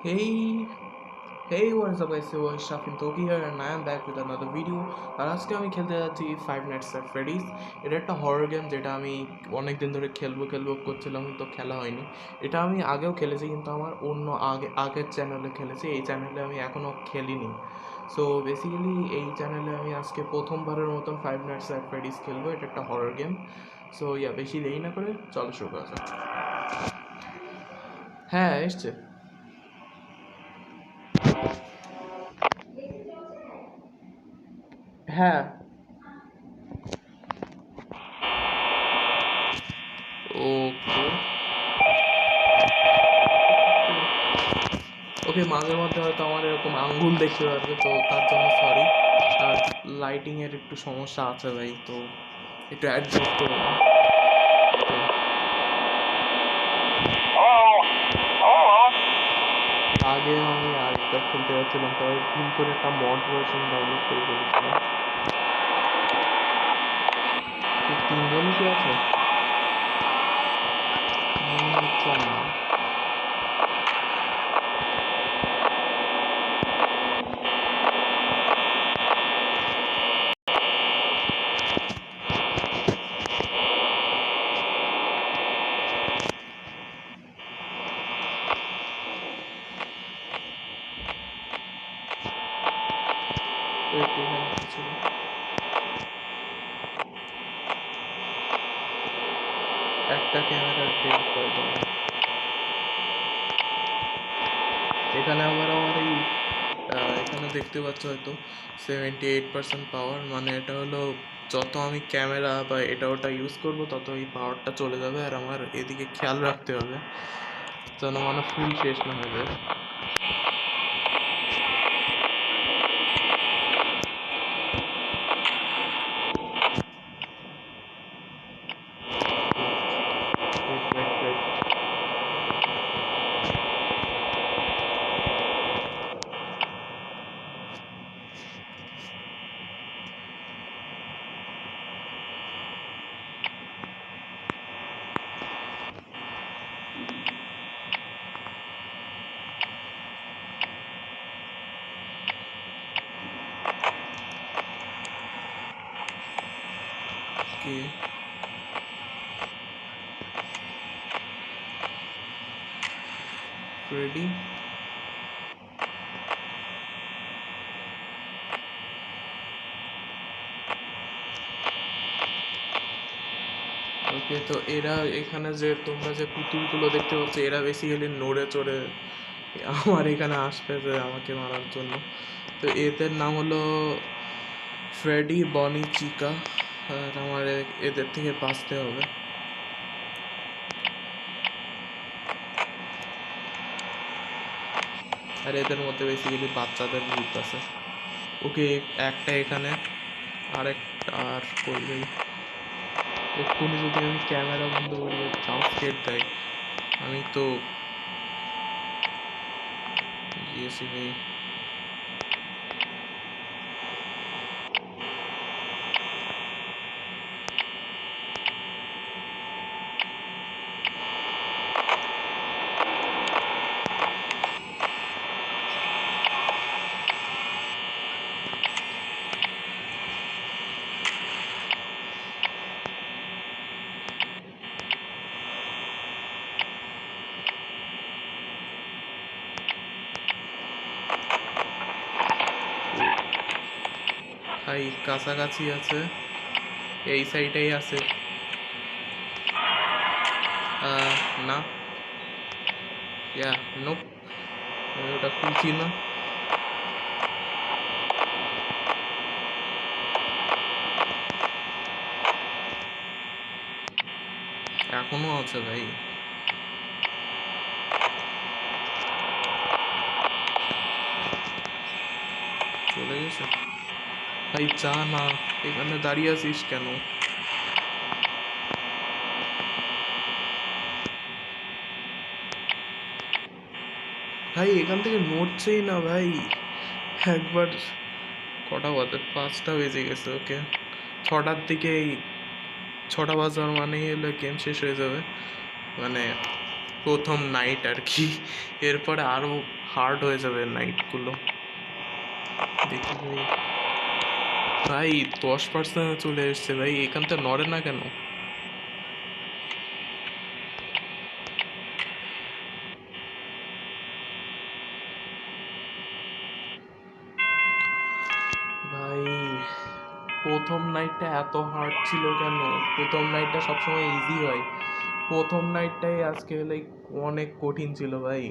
Hey, hey, what is up guys? It was Shafin Toki here and I am back with another video. আর আজকে আমি খেলতে যাচ্ছি five nights at ফ্রেডিস এটা একটা horror game যেটা আমি অনেক দিন ধরে খেলব খেলব করছিলাম কিন্তু খেলা হয়নি। এটা আমি আগেও খেলেছি কিন্তু আমার অন্য আগে আগের চ্যানেলে খেলেছি। এই চ্যানেলে আমি এখনও খেলিনি। সো বেসিক্যালি এই চ্যানেলে আমি আজকে প্রথমবারের মতন ফাইভ নাইটস অ্যাট ফ্রেডিস খেলব। এটা একটা হরর গেম সো ইয়া বেশি দেরি না করে চলো শুরু করা যাক। হ্যাঁ এসছে। হ্যাঁ। ওকে। ওকে, মাঝে মধ্যে হয়তো আমার এরকম আঙ্গুল দেখতে পারবে, তো তার জন্য সরি আর লাইটিংয়ের একটু সমস্যা আছে ভাই, তো একটু অ্যাডজাস্ট করে আগে আমি আরেকটা খেলতে যাচ্ছিলাম তবে ভুল করে একটা মড ভার্সন ডাউনলোড করে ফেলেছিলাম। তো তিনজনই কি আছে মনে হচ্ছে না তো একটু এখানে কিছু একটা ক্যামেরা ডেট করে এখানে আবার আমার এই এখানে দেখতে পাচ্ছ হয়তো সেভেন্টি এইট পার্সেন্ট পাওয়ার মানে এটা হলো যত আমি ক্যামেরা বা এটা ওটা ইউজ করব, তত এই পাওয়ারটা চলে যাবে আর আমার এদিকে খেয়াল রাখতে হবে। যেন মানে ফুল শেষ না হয়ে যায়। Okay. Ready? ওকে তো এরা এখানে যে তোমরা যে পুতুলগুলো দেখতে পাচ্ছ, এরা বেসিক্যালি নড়ে চড়ে আমার এখানে আসবে যে আমাকে মারার জন্য তো এদের নাম হলো ফ্রেডি বনি চিকা আর আমার এ- এদের থেকে বাঁচতে হবে। আর এদের মধ্যে বেসিক্যালি বাচ্চাদের গ্রুপ আছে। ওকে একটা এখানে আর একটা আর কই এক্ষুনি যদি আমি ক্যামেরা বন্ধ করি জাম্প স্কেট দেয়। আমি তো গিয়েছি ভাই ভাই কাছাকাছি আছে। এই সাইডেই আছে। না। ইয়া নোপ আমি ওটা খুলছি না। এখনও আছে ভাই। চলে গেছে? ভাই, যা না, এখানে দাঁড়িয়ে আছিস কেন? ভাই, এখান থেকে নড়ছেই না ভাই। একবার কটা বাজে? পাঁচটা বেজে গেছে, ওকে। ছটার দিকে এই ছটা বাজার মানেই হলো গেম শেষ হয়ে যাবে। মানে প্রথম নাইট আর কি। এরপরে আরও হার্ড হয়ে যাবে নাইটগুলো দেখি ভাই, দশ পার্সেন্ট চলে এসছে ভাই, এখানটা নড়ে না কেন? ভাই, প্রথম নাইটটা এত হার্ড ছিল কেন? প্রথম নাইটটা সবসময় ইজি হয়। প্রথম নাইটটাই আজকে লাইক অনেক কঠিন ছিল ভাই।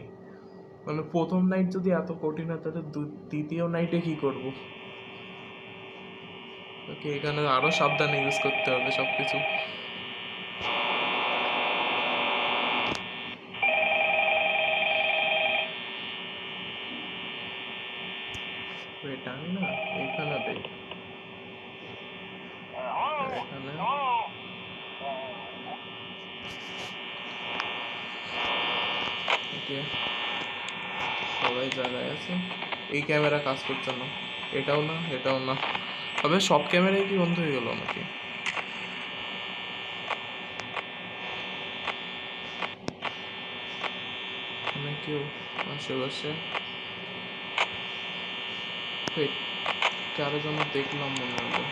মানে প্রথম নাইট যদি এত কঠিন হয়, তাহলে দ্বিতীয় নাইটে কি করব? ওকে এখানে আরও সাবধানে ইউজ করতে হবে সব কিছু এখানে। সবাই জায়গায় আছে। এই ক্যামেরা কাজ করছে না। এটাও না এটাও না। তবে সব ক্যামেরাই কি বন্ধ হয়ে গেল নাকি? কেউ আশেপাশে কারও যেন দেখলাম মনে হলো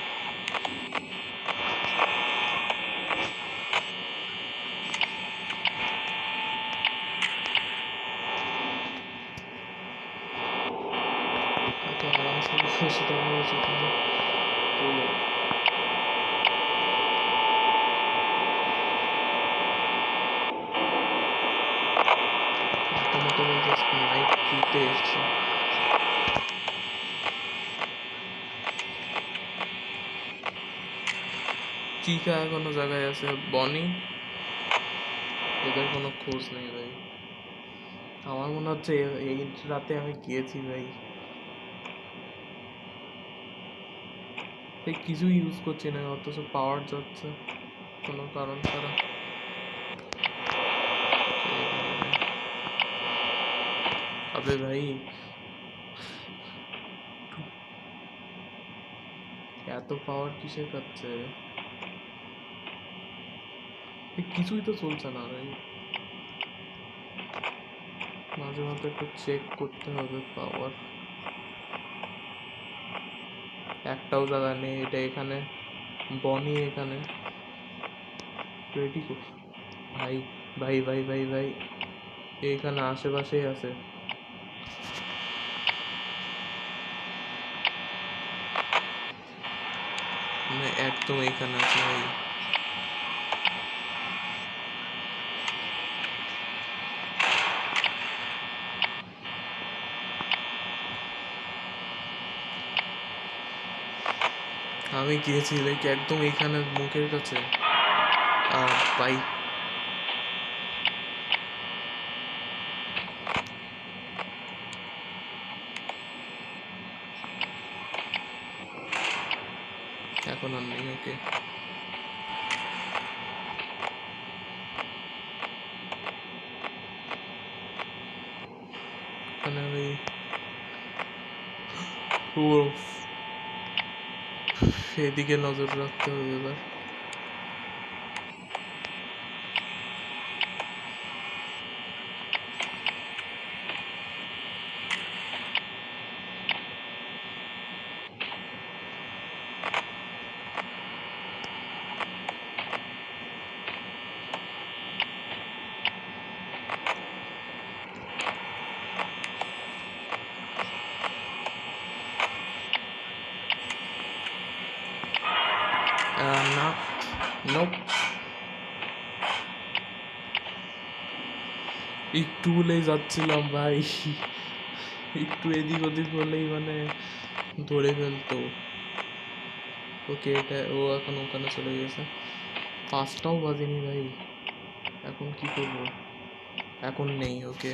এত আরামসে বসে থাকা উচিত না তো মোটামুটি আমি জাস্ট এসেছি চিকা এখনও জায়গায় আছে বনি এদের কোনো খোঁজ নেই ভাই। আমার মনে হচ্ছে এই রাতে আমি গিয়েছি ভাই। এই কিছু ইউজ করছি না, অথচ পাওয়ার যাচ্ছে, কোনো কারণ ছাড়া। আবে ভাই। এত পাওয়ার কিসের কাছে? কিছুই তো চলছে না ভাই। মাঝে মাঝে একটু চেক করতে হবে পাওয়ার একটাও জায়গা নেই, এটা এখানে বনি এখানে। রেডি ভাই ভাই ভাই ভাই ভাই এইখানে আশেপাশেই আছে। একদম এখানে আছো ভাই। আমি গিয়েছি লাইক একদম এখানে মুখের কাছে। আর ভাই এখন আর নেই ওকে এখানে ও সেদিকে নজর রাখতে হবে এবার। আহ, না একটু বলেই যাচ্ছিলাম ভাই। একটু এদিক ওদিক হলেই মানে ধরে ফেলতো। ওকে এটা ও এখন ওখানে চলে গেছে। পাঁচটাও বাজেনি ভাই। এখন কি করব? এখন নেই ওকে।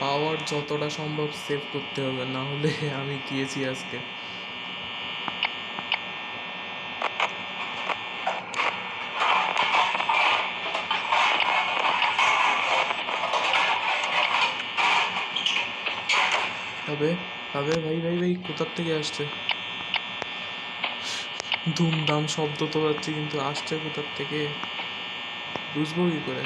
পাওয়ার যতটা সম্ভব সেভ করতে হবে না হলে আমি গিয়েছি আজকে। হবে হবে ভাই ভাই ভাই, কোথার থেকে আসছে? ধুমধাম শব্দ তো পাচ্ছি, কিন্তু আসছে কোথার থেকে? বুঝব কি করে?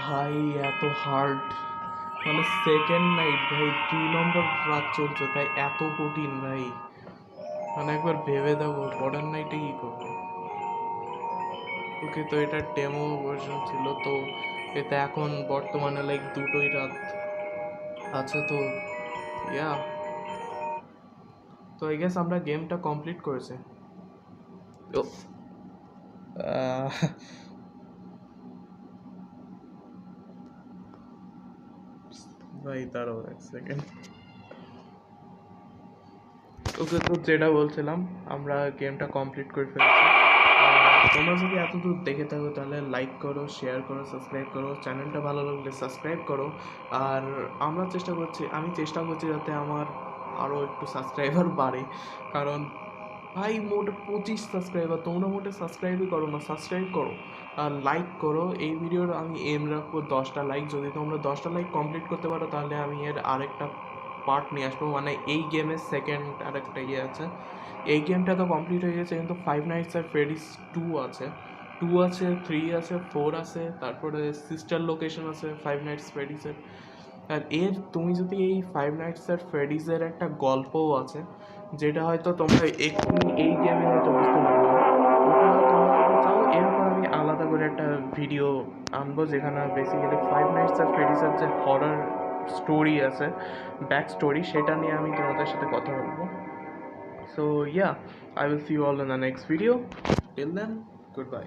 ভাই এত হার্ড মানে সেকেন্ড নাইট ভাই, দুই নম্বর রাত চলছে, তাই এত কঠিন ভাই। মানে একবার ভেবে দেবো পরের নাইটে কি করব? ওকে তো এটা ডেমো ভার্সন ছিল, তো এতে এখন বর্তমানে লাইক দুটোই রাত আছে, তো ইয়া তো আই গেস আমরা গেমটা কমপ্লিট করেছি। ও ভাই, দাঁড়াও এক সেকেন্ড ওকে তো যেটা বলছিলাম, আমরা গেমটা কমপ্লিট করে ফেলেছি। তোমরা যদি এতদূর দেখে থাকো, তাহলে লাইক করো শেয়ার করো সাবস্ক্রাইব করো। চ্যানেলটা ভালো লাগলে সাবস্ক্রাইব করো। আর আমরা চেষ্টা করছি, আমি চেষ্টা করছি যাতে আমার আরও একটু সাবস্ক্রাইবার বাড়ে। কারণ ভাই মোট পঁচিশ সাবস্ক্রাইবার তোমরা মোটে সাবস্ক্রাইবই করো না সাবস্ক্রাইব করো। আর লাইক করো। এই ভিডিওর আমি এম রাখব দশটা লাইক যদি তোমরা দশটা লাইক কমপ্লিট করতে পারো, তাহলে আমি এর আরেকটা পার্ট নিয়ে আসব। মানে এই গেমের সেকেন্ড আরেকটা ইয়ে আছে। এই গেমটা তো কমপ্লিট হয়ে গেছে, কিন্তু Five Nights at Freddy's two আছে। টু আছে থ্রি আছে ফোর আছে, তারপরে সিস্টার লোকেশন আছে ফাইভ নাইটস ফ্রেডিসের আর এর, তুমি যদি এই ফাইভ নাইটস আর ফ্রেডিসের একটা গল্পও আছে যেটা হয়তো তোমরা এক্ষুনি এই গেমে হয়তো বুঝতে পারবে। ওটা তোমরা চাও এরপর আমি আলাদা করে একটা ভিডিও আনব যেখানে বেসিক্যালি ফাইভ নাইটস আর ফ্রেডিসের যে হরার স্টোরি আছে ব্যাক স্টোরি সেটা নিয়ে আমি তোমাদের সাথে কথা বলব। So yeah I will see you all in the next video till then good bye